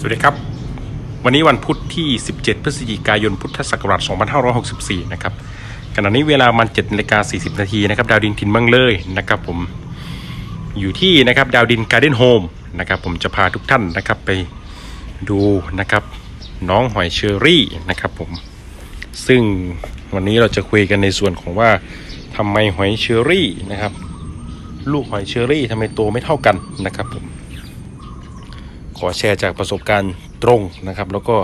สวัสดีครับ วันนี้วันพุธที่ 17 พฤศจิกายนพุทธศักราช 2564 นะครับขณะนี้เวลามัน7นาฬิกา40 นาทีนะครับดาวดินถิ่นเมืองเลยนะครับผมอยู่ที่นะครับดาวดินการ์เด้นโฮมนะครับผมจะพาทุกท่านนะครับไปดูนะครับน้องหอยเชอรี่นะครับผมซึ่งวันนี้เราจะคุยกันในส่วนของว่าทำไมหอยเชอรี่นะครับ ลูกหอยเชอรี่ทำไมโตไม่เท่ากันนะครับผม ขอแชร์จากประสบการณ์ตรงนะครับ แล้วก็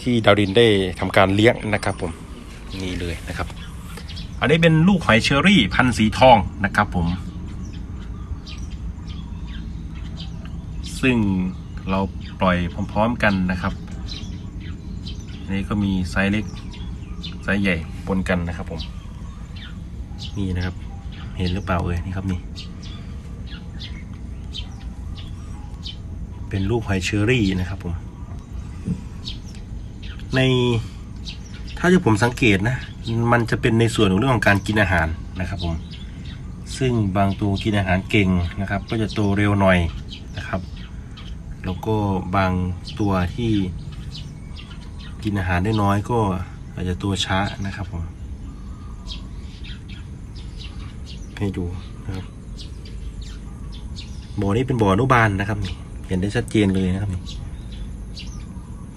ที่ดาวดินได้ทำการเลี้ยงนะครับผมนี่เลยนะครับ อันนี้เป็นลูกหอยเชอรี่พันธุ์สีทองนะครับผม ซึ่งเราปล่อยพร้อมๆกันนะครับอันนี้ก็มีไซส์เล็กไซส์ใหญ่ปนกันนะครับผม นี่นะครับ เห็นหรือเปล่าเอ่ยนี่ครับนี่ เป็นลูกหอยเชอรี่นะครับผม ในถ้าที่ผมสังเกตนะ มันจะเป็นในส่วนของเรื่องของการกินอาหารนะครับผม ซึ่งบางตัวกินอาหารเก่งนะครับ ก็จะโตเร็วหน่อยนะครับ แล้วก็บางตัวที่กินอาหารได้น้อยก็อาจจะตัวช้านะครับผม ให้ดูนะครับบ่อนี้เป็นบ่ออนุบาลนะครับนี่ เห็นได้ชัดเจนเลยนะครับนี่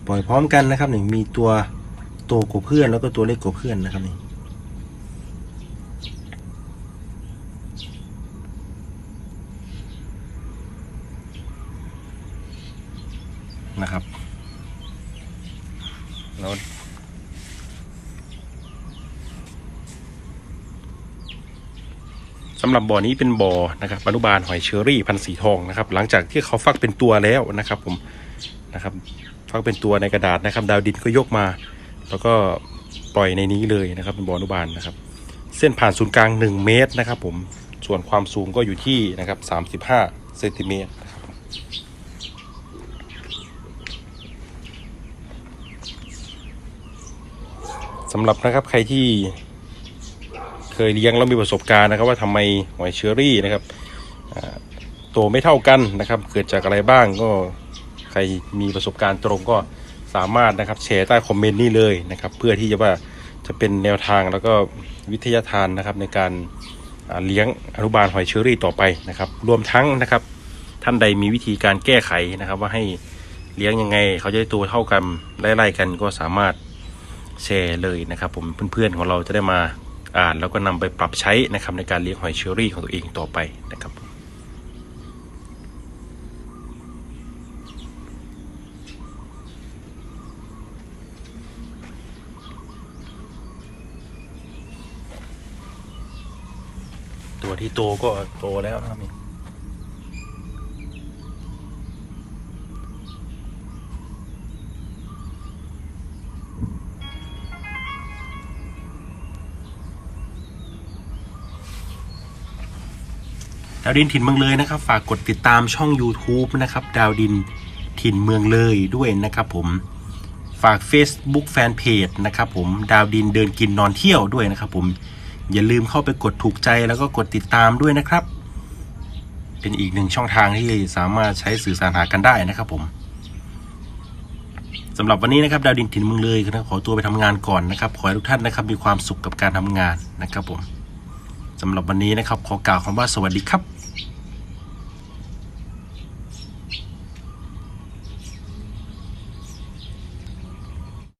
ปล่อยพร้อมกันนะครับนี่มีตัวโตกว่าเพื่อนแล้วก็ตัวเล็กกว่าเพื่อนนะครับนี่นะครับแล้ว สำหรับบ่อนี้เป็นบ่อนะครับอนุบาลหอยเชอรี่พันธุ์สีทองนะครับ หลังจากที่เขาฟักเป็นตัวแล้วนะครับ ผมนะครับ ฟักเป็นตัวในกระดาษนะครับ ดาวดินก็ยกมา แล้วก็ปล่อยในนี้เลยนะครับ เป็นบ่ออนุบาลนะครับ เส้นผ่านศูนย์กลาง 1 เมตรนะครับ ผมส่วนความสูงก็อยู่ที่นะครับ35เซนติเมตรนะครับสำหรับนะครับใครที่ เคยเลี้ยงแล้วมีประสบการณ์นะครับว่าทำไมหอยเชอรี่นะครับโตไม่เท่ากันนะครับ เกิดจากอะไรบ้างก็ใครมีประสบการณ์ตรงก็สามารถนะครับแชร์ใต้คอมเมนต์นี่เลยนะครับ เพื่อที่จะว่าจะเป็นแนวทางแล้วก็วิทยาทานนะครับในการเลี้ยงอนุบาลหอยเชอรี่ต่อไปนะครับ รวมทั้งนะครับ ท่านใดมีวิธีการแก้ไขนะครับ ว่าให้เลี้ยงยังไง เขาจะได้ตัวเท่ากันไล่ๆกันก็สามารถแชร์เลยนะครับ ผมเพื่อนๆของเราจะได้มา อ่านแล้วก็นำไปปรับใช้นะครับในการเลี้ยงหอยเชอรี่ของตัวเองต่อไปนะครับตัวที่โตก็โตแล้วนะครับ ดาวดินถิ่นเมืองเลยนะครับ ฝากกดติดตามช่อง YouTube นะครับ ดาวดินถิ่นเมืองเลยด้วยนะครับผมฝาก Facebook Fanpage นะครับผมดาวดินเดินกินนอนเที่ยวด้วยนะครับผมอย่าลืมเข้าไปกดถูกใจแล้วก็กดติดตามด้วยนะครับ เป็นอีกหนึ่งช่องทางที่สามารถใช้สื่อสารหากันได้นะครับผมสำหรับวันนี้นะครับดาวดินถิ่นเมืองเลยนะขอตัวไปทำงานก่อนนะครับ ขอให้ทุกท่านนะครับมีความสุขกับการทำงานนะครับผมสำหรับวันนี้นะครับขอกล่าวคำว่าสวัสดีครับ